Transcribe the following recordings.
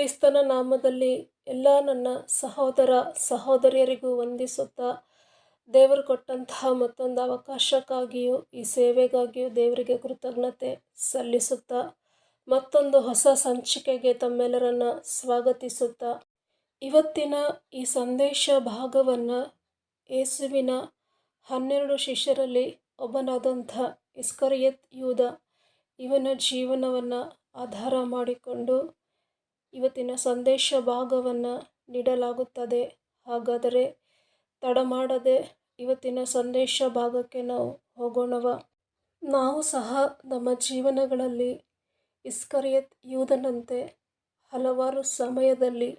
ಕ್ರಿಸ್ತನ ನಾಮದಲ್ಲಿ ಎಲ್ಲ ನನ್ನ ಸಹೋದರ ಸಹೋದರಿಯರಿಗೂ ವಂದಿಸುತ್ತಾ ದೇವರು ಕೊಟ್ಟಂತಹ ಮತ್ತೊಂದು ಅವಕಾಶಕ್ಕಾಗಿಯೂ ಈ ಸೇವೆಗಾಗಿಯೂ ದೇವರಿಗೆ ಕೃತಜ್ಞತೆ ಸಲ್ಲಿಸುತ್ತಾ ಮತ್ತೊಂದು ಹೊಸ ಸಂಚಿಕೆಗೆ ತಮ್ಮೆಲ್ಲರನ್ನು ಸ್ವಾಗತಿಸುತ್ತಾ ಇವತ್ತಿನ ಈ ಸಂದೇಶ ಭಾಗವನ್ನು ಯೇಸುವಿನ ಹನ್ನೆರಡು ಶಿಷ್ಯರಲ್ಲಿ ಒಬ್ಬನಾದಂಥ ಇಸ್ಕರಿಯತ್ ಯೂದ ಇವನ ಜೀವನವನ್ನು ಆಧಾರ ಮಾಡಿಕೊಂಡು ಇವತ್ತಿನ ಸಂದೇಶ ಭಾಗವನ್ನು ನೀಡಲಾಗುತ್ತದೆ. ಹಾಗಾದರೆ ತಡ ಮಾಡದೆ ಇವತ್ತಿನ ಸಂದೇಶ ಭಾಗಕ್ಕೆ ನಾವು ಹೋಗೋಣವ. ನಾವು ಸಹ ನಮ್ಮ ಜೀವನಗಳಲ್ಲಿ ಇಸ್ಕರಿಯತ್ ಯೂದನಂತೆ ಹಲವಾರು ಸಮಯದಲ್ಲಿ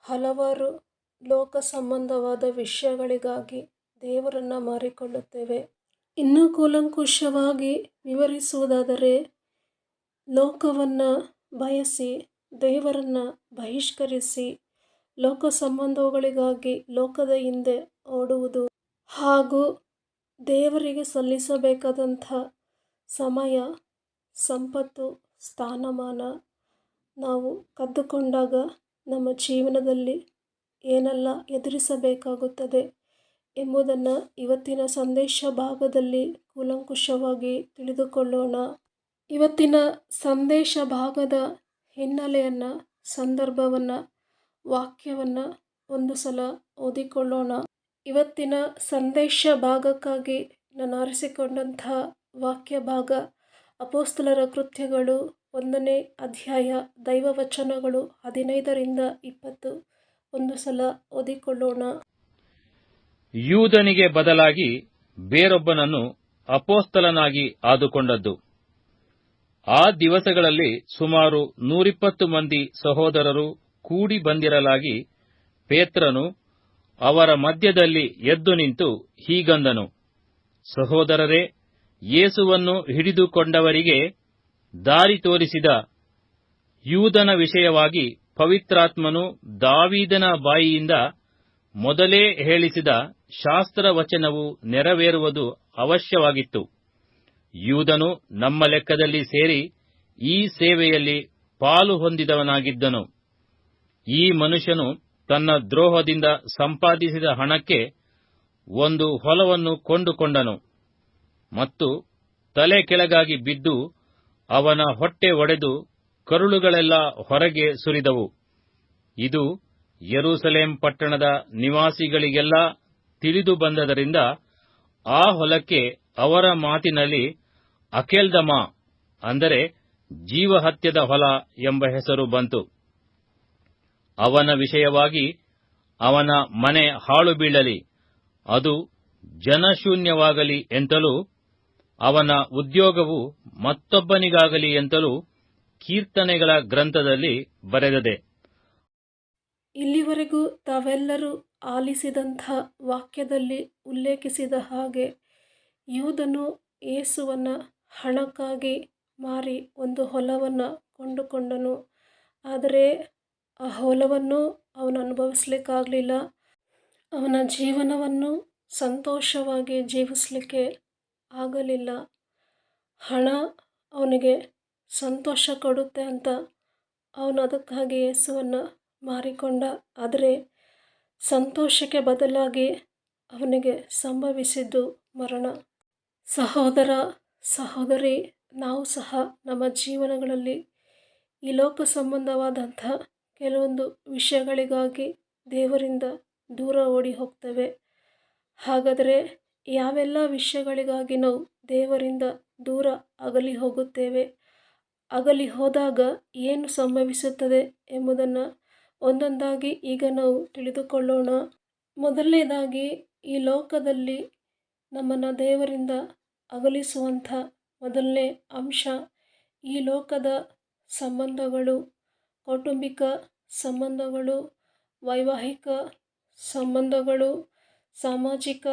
ಹಲವಾರು ಲೋಕ ಸಂಬಂಧವಾದ ವಿಷಯಗಳಿಗಾಗಿ ದೇವರನ್ನು ಮಾರಿಕೊಳ್ಳುತ್ತೇವೆ. ಇನ್ನೂ ಕೂಲಂಕುಷವಾಗಿ ವಿವರಿಸುವುದಾದರೆ ಲೋಕವನ್ನು ಬಯಸಿ ದೇವರನ್ನು ಬಹಿಷ್ಕರಿಸಿ ಲೋಕ ಸಂಬಂಧಗಳಿಗಾಗಿ ಲೋಕದ ಹಿಂದೆ ಓಡುವುದು ಹಾಗೂ ದೇವರಿಗೆ ಸಲ್ಲಿಸಬೇಕಾದಂಥ ಸಮಯ, ಸಂಪತ್ತು, ಸ್ಥಾನಮಾನ ನಾವು ಕದ್ದುಕೊಂಡಾಗ ನಮ್ಮ ಜೀವನದಲ್ಲಿ ಏನೆಲ್ಲ ಎದುರಿಸಬೇಕಾಗುತ್ತದೆ ಎಂಬುದನ್ನು ಇವತ್ತಿನ ಸಂದೇಶ ಭಾಗದಲ್ಲಿ ಕೂಲಂಕುಷವಾಗಿ ತಿಳಿದುಕೊಳ್ಳೋಣ. ಇವತ್ತಿನ ಸಂದೇಶ ಭಾಗದ ಹಿನ್ನೆಲೆಯನ್ನು, ಸಂದರ್ಭವನ್ನು, ವಾಕ್ಯವನ್ನು ಒಂದು ಸಲ ಓದಿಕೊಳ್ಳೋಣ. ಇವತ್ತಿನ ಸಂದೇಶ ಭಾಗಕ್ಕಾಗಿ ನಾನು ಆರಿಸಿಕೊಂಡಂತಹ ವಾಕ್ಯ ಭಾಗ, ಅಪೋಸ್ತಲರ ಕೃತ್ಯಗಳು, ಒಂದನೇ ಅಧ್ಯಾಯ, ದೈವವಚನಗಳು ಹದಿನೈದರಿಂದ ಇಪ್ಪತ್ತು. ಒಂದು ಸಲ ಓದಿಕೊಳ್ಳೋಣ. ಯೂದನಿಗೆ ಬದಲಾಗಿ ಬೇರೊಬ್ಬನನ್ನು ಅಪೋಸ್ತಲನಾಗಿ ಆದುಕೊಂಡದ್ದು. ಆ ದಿವಸಗಳಲ್ಲಿ ಸುಮಾರು ನೂರಿಪ್ಪತ್ತು ಮಂದಿ ಸಹೋದರರು ಕೂಡಿ ಬಂದಿರಲಾಗಿ ಪೇತ್ರನು ಅವರ ಮಧ್ಯದಲ್ಲಿ ಎದ್ದು ನಿಂತು ಹೀಗಂದನು. ಸಹೋದರರೇ, ಯೇಸುವನ್ನು ಹಿಡಿದುಕೊಂಡವರಿಗೆ ದಾರಿ ತೋರಿಸಿದ ಯೂದನ ವಿಷಯವಾಗಿ ಪವಿತ್ರಾತ್ಮನು ದಾವೀದನ ಬಾಯಿಯಿಂದ ಮೊದಲೇ ಹೇಳಿಸಿದ ಶಾಸ್ತ್ರವಚನವು ನೆರವೇರುವುದು ಅವಶ್ಯವಾಗಿತ್ತು. ಯೂದನು ನಮ್ಮ ಲೆಕ್ಕದಲ್ಲಿ ಸೇರಿ ಈ ಸೇವೆಯಲ್ಲಿ ಪಾಲು ಹೊಂದಿದವನಾಗಿದ್ದನು. ಈ ಮನುಷ್ಯನು ತನ್ನ ದ್ರೋಹದಿಂದ ಸಂಪಾದಿಸಿದ ಹಣಕ್ಕೆ ಒಂದು ಹೊಲವನ್ನು ಕೊಂಡುಕೊಂಡನು ಮತ್ತು ತಲೆ ಕೆಳಗಾಗಿ ಬಿದ್ದು ಅವನ ಹೊಟ್ಟೆ ಒಡೆದು ಕರುಳುಗಳೆಲ್ಲ ಹೊರಗೆ ಸುರಿದವು. ಇದು ಯರೂಸಲೇಂ ಪಟ್ಟಣದ ನಿವಾಸಿಗಳಿಗೆಲ್ಲ ತಿಳಿದು ಬಂದದರಿಂದ ಆ ಹೊಲಕ್ಕೆ ಅವರ ಮಾತಿನಲ್ಲಿ ಅಖೇಲ್ದಮ ಅಂದರೆ ಜೀವಹತ್ಯದ ಹೊಲ ಎಂಬ ಹೆಸರು ಬಂತು. ಅವನ ವಿಷಯವಾಗಿ ಅವನ ಮನೆ ಹಾಳು ಬೀಳಲಿ, ಅದು ಜನಶೂನ್ಯವಾಗಲಿ ಎಂತಲೂ, ಅವನ ಉದ್ಯೋಗವು ಮತ್ತೊಬ್ಬನಿಗಾಗಲಿ ಎಂತಲೂ ಕೀರ್ತನೆಗಳ ಗ್ರಂಥದಲ್ಲಿ ಬರೆದದೆ. ಇಲ್ಲಿವರೆಗೂ ತಾವೆಲ್ಲರೂ ಆಲಿಸಿದಂಥ ವಾಕ್ಯದಲ್ಲಿ ಉಲ್ಲೇಖಿಸಿದ ಹಾಗೆ ಯೂದನು ಏಸುವನ್ನು ಹಣಕ್ಕಾಗಿ ಮಾರಿ ಒಂದು ಹೊಲವನ್ನು ಕೊಂಡುಕೊಂಡನು. ಆದರೆ ಆ ಹೊಲವನ್ನು ಅವನು ಅನುಭವಿಸ್ಲಿಕ್ಕಾಗಲಿಲ್ಲ. ಅವನ ಜೀವನವನ್ನು ಸಂತೋಷವಾಗಿ ಜೀವಿಸಲಿಕ್ಕೆ ಆಗಲಿಲ್ಲ. ಹಣ ಅವನಿಗೆ ಸಂತೋಷ ಕೊಡುತ್ತೆ ಅಂತ ಅವನು ಅದಕ್ಕಾಗಿ ಯೇಸುವನ್ನು ಮಾರಿಕೊಂಡ. ಆದರೆ ಸಂತೋಷಕ್ಕೆ ಬದಲಾಗಿ ಅವನಿಗೆ ಸಂಭವಿಸಿದ್ದು ಮರಣ. ಸಹೋದರ, ಸಹೋದರಿ, ನಾವು ಸಹ ನಮ್ಮ ಜೀವನಗಳಲ್ಲಿ ಈ ಲೋಕ ಸಂಬಂಧವಾದಂಥ ಕೆಲವೊಂದು ವಿಷಯಗಳಿಗಾಗಿ ದೇವರಿಂದ ದೂರ ಓಡಿ ಹೋಗ್ತೇವೆ. ಹಾಗಾದರೆ ಯಾವೆಲ್ಲ ವಿಷಯಗಳಿಗಾಗಿ ನಾವು ದೇವರಿಂದ ದೂರ ಅಗಲಿ ಹೋಗುತ್ತೇವೆ? ಅಗಲಿ ಹೋದಾಗ ಏನು ಸಂಭವಿಸುತ್ತದೆ ಎಂಬುದನ್ನು ಒಂದೊಂದಾಗಿ ಈಗ ನಾವು ತಿಳಿದುಕೊಳ್ಳೋಣ. ಮೊದಲನೇದಾಗಿ, ಈ ಲೋಕದಲ್ಲಿ ನಮ್ಮನ್ನು ದೇವರಿಂದ ಅಗಲಿಸುವಂಥ ಮೊದಲನೇ ಅಂಶ, ಈ ಲೋಕದ ಸಂಬಂಧಗಳು, ಕೌಟುಂಬಿಕ ಸಂಬಂಧಗಳು, ವೈವಾಹಿಕ ಸಂಬಂಧಗಳು, ಸಾಮಾಜಿಕ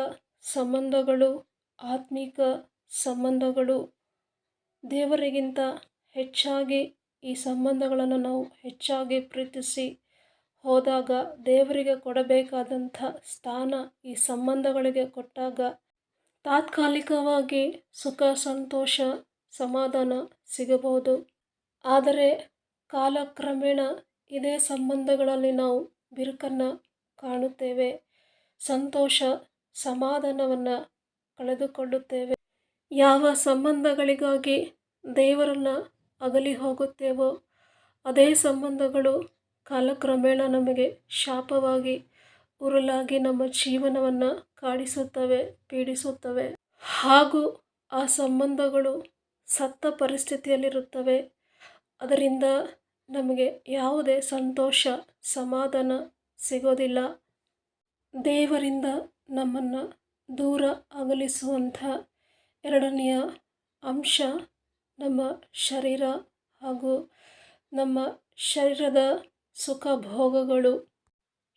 ಸಂಬಂಧಗಳು, ಆತ್ಮಿಕ ಸಂಬಂಧಗಳು. ದೇವರಿಗಿಂತ ಹೆಚ್ಚಾಗಿ ಈ ಸಂಬಂಧಗಳನ್ನು ನಾವು ಹೆಚ್ಚಾಗಿ ಪ್ರೀತಿಸಿ ಹೋದಾಗ ದೇವರಿಗೆ ಕೊಡಬೇಕಾದಂಥ ಸ್ಥಾನ ಈ ಸಂಬಂಧಗಳಿಗೆ ಕೊಟ್ಟಾಗ ತಾತ್ಕಾಲಿಕವಾಗಿ ಸುಖ, ಸಂತೋಷ, ಸಮಾಧಾನ ಸಿಗಬಹುದು. ಆದರೆ ಕಾಲಕ್ರಮೇಣ ಇದೇ ಸಂಬಂಧಗಳಲ್ಲಿ ನಾವು ಬಿರುಕನ್ನು ಕಾಣುತ್ತೇವೆ. ಸಂತೋಷ, ಸಮಾಧಾನವನ್ನು ಕಳೆದುಕೊಳ್ಳುತ್ತೇವೆ. ಯಾವ ಸಂಬಂಧಗಳಿಗಾಗಿ ದೇವರನ್ನು ಅಗಲಿ ಹೋಗುತ್ತೇವೋ, ಅದೇ ಸಂಬಂಧಗಳು ಕಾಲಕ್ರಮೇಣ ನಮಗೆ ಶಾಪವಾಗಿ ಉರುಲಾಗಿ ನಮ್ಮ ಜೀವನವನ್ನು ಕಾಡಿಸುತ್ತವೆ, ಪೀಡಿಸುತ್ತವೆ. ಹಾಗೂ ಆ ಸಂಬಂಧಗಳು ಸತ್ತ ಪರಿಸ್ಥಿತಿಯಲ್ಲಿರುತ್ತವೆ. ಅದರಿಂದ ನಮಗೆ ಯಾವುದೇ ಸಂತೋಷ, ಸಮಾಧಾನ ಸಿಗೋದಿಲ್ಲ. ದೇವರಿಂದ ನಮ್ಮನ್ನು ದೂರ ಅಗಲಿಸುವಂಥ ಎರಡನೆಯ ಅಂಶ ನಮ್ಮ ಶರೀರ ಹಾಗೂ ನಮ್ಮ ಶರೀರದ ಸುಖ ಭೋಗಗಳು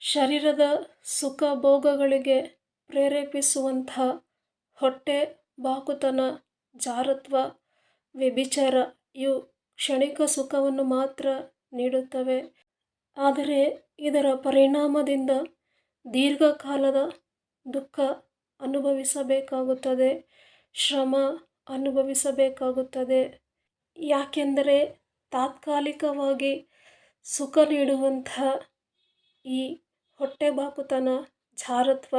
ಶರೀರದ ಸುಖ ಭೋಗಗಳಿಗೆ ಪ್ರೇರೇಪಿಸುವಂಥ ಹೊಟ್ಟೆ, ಬಾಕುತನ, ಜಾರತ್ವ, ವ್ಯಭಿಚಾರ ಇವು ಕ್ಷಣಿಕ ಸುಖವನ್ನು ಮಾತ್ರ ನೀಡುತ್ತವೆ. ಆದರೆ ಇದರ ಪರಿಣಾಮದಿಂದ ದೀರ್ಘಕಾಲದ ದುಃಖ ಅನುಭವಿಸಬೇಕಾಗುತ್ತದೆ, ಶ್ರಮ ಅನುಭವಿಸಬೇಕಾಗುತ್ತದೆ. ಯಾಕೆಂದರೆ ತಾತ್ಕಾಲಿಕವಾಗಿ ಸುಖ ನೀಡುವಂಥ ಈ ಹೊಟ್ಟೆಬಾಕುತನ ಜಾರತ್ವ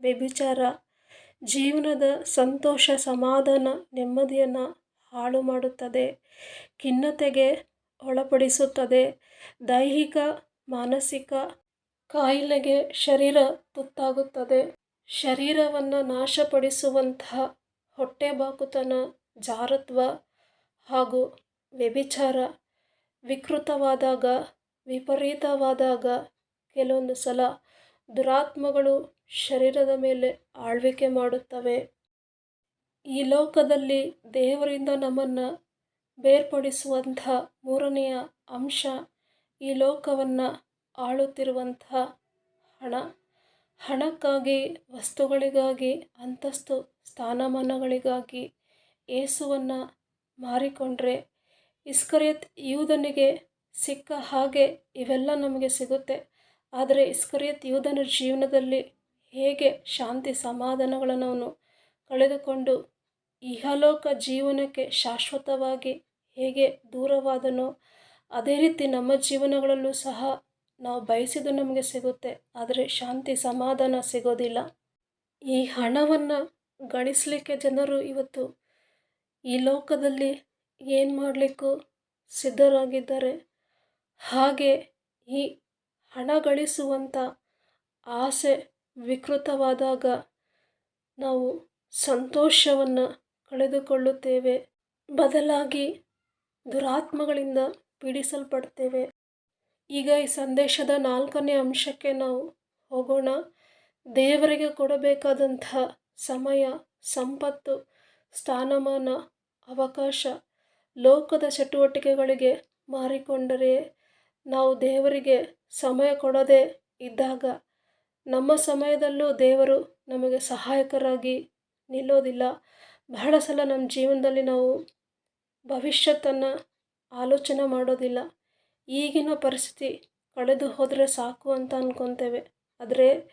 ವ್ಯಭಿಚಾರ, ಜೀವನದ ಸಂತೋಷ, ಸಮಾಧಾನ, ನೆಮ್ಮದಿಯನ್ನು ಹಾಳು ಮಾಡುತ್ತದೆ, ಖಿನ್ನತೆಗೆ ಒಳಪಡಿಸುತ್ತದೆ, ದೈಹಿಕ, ಮಾನಸಿಕ ಕಾಯಿಲೆಗೆ ಶರೀರ ತುತ್ತಾಗುತ್ತದೆ. ಶರೀರವನ್ನು ನಾಶಪಡಿಸುವಂತಹ ಹೊಟ್ಟೆಬಾಕುತನ ಜಾರತ್ವ ಹಾಗೂ ವ್ಯಭಿಚಾರ ವಿಕೃತವಾದಾಗ, ವಿಪರೀತವಾದಾಗ ಕೆಲವೊಂದು ಸಲ ದುರಾತ್ಮಗಳು ಶರೀರದ ಮೇಲೆ ಆಳ್ವಿಕೆ ಮಾಡುತ್ತವೆ. ಈ ಲೋಕದಲ್ಲಿ ದೇವರಿಂದ ನಮ್ಮನ್ನು ಬೇರ್ಪಡಿಸುವಂಥ ಮೂರನೆಯ ಅಂಶ ಈ ಲೋಕವನ್ನು ಆಳುತ್ತಿರುವಂಥ ಹಣ. ಹಣಕ್ಕಾಗಿ, ವಸ್ತುಗಳಿಗಾಗಿ, ಅಂತಸ್ತು, ಸ್ಥಾನಮಾನಗಳಿಗಾಗಿ ಏಸುವನ್ನು ಮಾರಿಕೊಂಡ್ರೆ ಇಸ್ಕರಿಯತ್ ಯೂದನಿಗೆ ಸಿಕ್ಕ ಹಾಗೆ ಇವೆಲ್ಲ ನಮಗೆ ಸಿಗುತ್ತೆ. ಆದರೆ ಇಸ್ಕರಿಯತ್ ಯೂದನ ಜೀವನದಲ್ಲಿ ಹೇಗೆ ಶಾಂತಿ ಸಮಾಧಾನಗಳನ್ನು ಅವನು ಕಳೆದುಕೊಂಡು ಇಹಲೋಕ ಜೀವನಕ್ಕೆ ಶಾಶ್ವತವಾಗಿ ಹೇಗೆ ದೂರವಾದನೋ, ಅದೇ ರೀತಿ ನಮ್ಮ ಜೀವನಗಳಲ್ಲೂ ಸಹ ನಾವು ಬಯಸಿದ್ದು ನಮಗೆ ಸಿಗುತ್ತೆ. ಆದರೆ ಶಾಂತಿ ಸಮಾಧಾನ ಸಿಗೋದಿಲ್ಲ. ಈ ಹಣವನ್ನು ಗಳಿಸಲಿಕ್ಕೆ ಜನರು ಇವತ್ತು ಈ ಲೋಕದಲ್ಲಿ ಏನು ಮಾಡಲಿಕ್ಕೂ ಸಿದ್ಧರಾಗಿದ್ದಾರೆ? ಹಾಗೆ ಈ ಹಣ ಗಳಿಸುವಂಥ ಆಸೆ ವಿಕೃತವಾದಾಗ ನಾವು ಸಂತೋಷವನ್ನು ಕಳೆದುಕೊಳ್ಳುತ್ತೇವೆ. ಬದಲಾಗಿ ದುರಾತ್ಮಗಳಿಂದ ಪೀಡಿಸಲ್ಪಡ್ತೇವೆ. ಈಗ ಈ ಸಂದೇಶದ ನಾಲ್ಕನೇ ಅಂಶಕ್ಕೆ ನಾವು ಹೋಗೋಣ. ದೇವರಿಗೆ ಕೊಡಬೇಕಾದಂಥ ಸಮಯ, ಸಂಪತ್ತು, ಸ್ಥಾನಮಾನ, ಅವಕಾಶ ಲೋಕದ ಚಟುವಟಿಕೆಗಳಿಗೆ ಮಾರಿಕೊಂಡರೆ ನಾವು ದೇವರಿಗೆ ಸಮಯ ಕೊಡದೇ ಇದ್ದಾಗ ನಮ್ಮ ಸಮಯದಲ್ಲೂ ದೇವರು ನಮಗೆ ಸಹಾಯಕರಾಗಿ ನಿಲ್ಲೋದಿಲ್ಲ. ಬಹಳ ಸಲ ನಮ್ಮ ಜೀವನದಲ್ಲಿ ನಾವು ಭವಿಷ್ಯತ್ತನ್ನು ಆಲೋಚನೆ ಮಾಡೋದಿಲ್ಲ. ಈಗಿನ ಪರಿಸ್ಥಿತಿ ಕಳೆದು ಹೋದರೆ ಸಾಕು ಅಂತ ಅಂದ್ಕೊತೇವೆ ಆದರೆ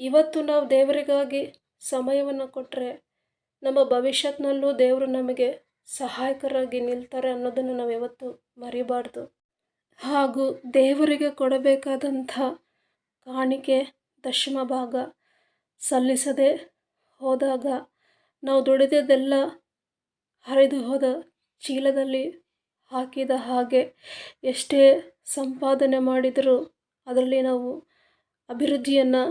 ಇವತ್ತು ನಾವು ದೇವರಿಗಾಗಿ ಸಮಯವನ್ನು ಕೊಟ್ಟರೆ ನಮ್ಮ ಭವಿಷ್ಯತ್ನಲ್ಲೂ ದೇವರು ನಮಗೆ ಸಹಾಯಕರಾಗಿ ನಿಲ್ತಾರೆ ಅನ್ನೋದನ್ನು ನಾವು ಯಾವತ್ತೂ ಮರಿಬಾರ್ದು. ಹಾಗೂ ದೇವರಿಗೆ ಕೊಡಬೇಕಾದಂಥ ಕಾಣಿಕೆ, ದಶಮ ಭಾಗ ಸಲ್ಲಿಸದೆ ಹೋದಾಗ ನಾವು ದುಡಿದದೆಲ್ಲ ಹರಿದು ಹೋದ ಚೀಲದಲ್ಲಿ ಹಾಕಿದ ಹಾಗೆ ಎಷ್ಟೇ ಸಂಪಾದನೆ ಮಾಡಿದರೂ ಅದರಲ್ಲಿ ನಾವು ಅಭಿವೃದ್ಧಿಯನ್ನು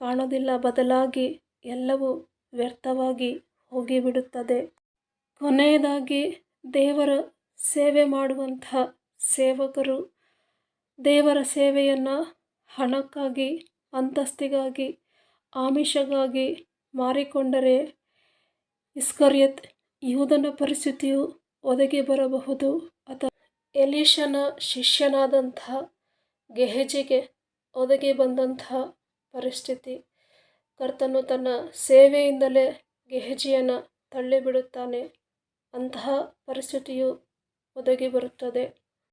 ಕಾಣೋದಿಲ್ಲ. ಬದಲಾಗಿ ಎಲ್ಲವೂ ವ್ಯರ್ಥವಾಗಿ ಹೋಗಿಬಿಡುತ್ತದೆ. ಕೊನೆಯದಾಗಿ ದೇವರ ಸೇವೆ ಮಾಡುವಂಥ ಸೇವಕರು, ದೇವರ ಸೇವೆಯನ್ನು ಹಣಕ್ಕಾಗಿ, ಅಂತಸ್ತಿಗಾಗಿ ಆಮಿಷಗಾಗಿ ಮಾರಿಕೊಂಡರೆ ಇಸ್ಕರಿಯತ್ ಯೂದನ ಪರಿಸ್ಥಿತಿಯು ಒದಗಿ ಬರಬಹುದು. ಅಥವಾ ಎಲೀಶನ ಶಿಷ್ಯನಾದಂಥ ಗೆಹಜಿಗೆ ಒದಗಿ ಬಂದಂಥ ಪರಿಸ್ಥಿತಿ. ಕರ್ತನು ತನ್ನ ಸೇವೆಯಿಂದಲೇ ಗೆಹಜಿಯನ್ನು ತಳ್ಳಿಬಿಡುತ್ತಾನೆ. ಅಂತಹ ಪರಿಸ್ಥಿತಿಯು ಒದಗಿ ಬರುತ್ತದೆ.